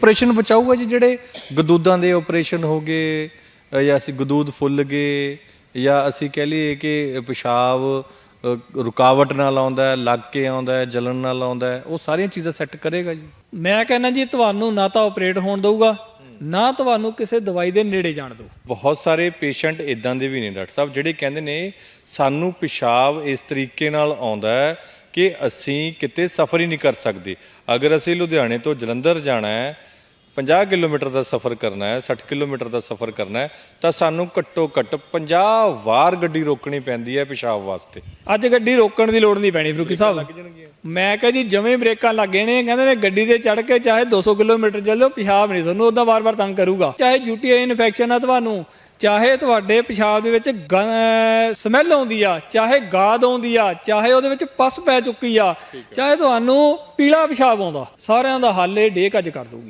Operation ਬਚਾਊਗਾ ਜੀ ਜਿਹੜੇ ਗਦੂਦਾਂ ਦੇ ਆਪਰੇਸ਼ਨ ਹੋ ਗਏ ਅ, ਜਾਂ ਅਸੀਂ ਗਦੂਦ ਫੁੱਲ ਗਏ ਜਾਂ ਅਸੀਂ ਕਹਿ ਲਈਏ ਕਿ ਪਿਸ਼ਾਬ ਅ, ਰੁਕਾਵਟ ਨਾਲ ਆਉਂਦਾ ਹੈ ਲੱਗ ਕੇ ਆਉਂਦਾ ਹੈ ਜਲਨ ਨਾਲ ਆਉਂਦਾ ਹੈ ਉਹ ਸਾਰੀਆਂ ਚੀਜ਼ਾਂ ਸੈੱਟ ਕਰੇਗਾ ਜੀ। ਮੈਂ ਕਹਿੰਦਾ ਜੀ ਤੁਹਾਨੂੰ ਨਾ ਤਾਂ ਆਪਰੇਟ ਹੋਣ ਦਊਗਾ ਨਾ ਤੁਹਾਨੂੰ ਕਿਸੇ ਦਵਾਈ ਦੇ ਨੇੜੇ ਜਾਣ ਦਊ ਬਹੁਤ ਸਾਰੇ ਪੇਸ਼ੈਂਟ ਇਦਾਂ ਦੇ ਵੀ ਨੇ, ਡਾਕਟਰ ਸਾਹਿਬ, ਜਿਹੜੇ ਕਹਿੰਦੇ ਨੇ, ਸਾਨੂੰ ਪਿਸ਼ਾਬ ਇਸ ਤਰੀਕੇ ਨਾਲ ਆਉਂਦਾ ਹੈ ਕਿ ਅਸੀਂ ਕਿਤੇ ਸਫ਼ਰ ਹੀ ਨਹੀਂ ਕਰ ਸਕਦੇ। ਅਗਰ ਅਸੀਂ ਲੁਧਿਆਣੇ ਤੋਂ ਜਲੰਧਰ ਜਾਣਾ ਹੈ 50 ਕਿਲੋਮੀਟਰ ਦਾ ਸਫ਼ਰ ਕਰਨਾ ਹੈ 60 ਕਿਲੋਮੀਟਰ ਦਾ ਸਫ਼ਰ ਕਰਨਾ ਹੈ ਤਾਂ ਸਾਨੂੰ ਘੱਟੋ ਘੱਟ 50 ਵਾਰ ਗੱਡੀ ਰੋਕਣੀ ਪੈਂਦੀ ਹੈ ਪਿਸ਼ਾਬ ਵਾਸਤੇ। ਅੱਜ ਗੱਡੀ ਰੋਕਣ ਦੀ ਲੋੜ ਨਹੀਂ ਪੈਣੀ ਫਰੂਕੀ ਸਾਹਿਬ। ਮੈਂ ਕਹਾਂ ਜੀ ਜਵੇਂ ਬ੍ਰੇਕਾਂ ਲੱਗੇ ਨੇ ਕਹਿੰਦੇ ਨੇ ਗੱਡੀ ਤੇ ਚੜ ਕੇ ਚਾਹੇ 200 ਕਿਲੋਮੀਟਰ ਚੱਲੋ ਪਿਸ਼ਾਬ ਨਹੀਂ ਤੁਹਾਨੂੰ ਉਦਾਂ ਵਾਰ-ਵਾਰ ਤੰਗ ਕਰੂਗਾ। ਚਾਹੇ ਯੂਟੀਆਈ ਇਨਫੈਕਸ਼ਨ ਆ ਤੁਹਾਨੂੰ ਚਾਹੇ ਤੁਹਾਡੇ ਪਿਸ਼ਾਬ ਦੇ ਵਿੱਚ ਸਮੈਲ ਆਉਂਦੀ ਆ ਚਾਹੇ ਗਾਦ ਆਉਂਦੀ ਆ ਚਾਹੇ ਉਹਦੇ ਵਿੱਚ ਪਸ ਪੈ ਚੁੱਕੀ ਆ ਚਾਹੇ ਤੁਹਾਨੂੰ ਪੀਲਾ ਪਿਸ਼ਾਬ ਆਉਂਦਾ ਸਾਰਿਆਂ ਦਾ ਹੱਲ ਇਹ ਡੇਕ ਅੱਜ ਕਰ ਦੂਗੀ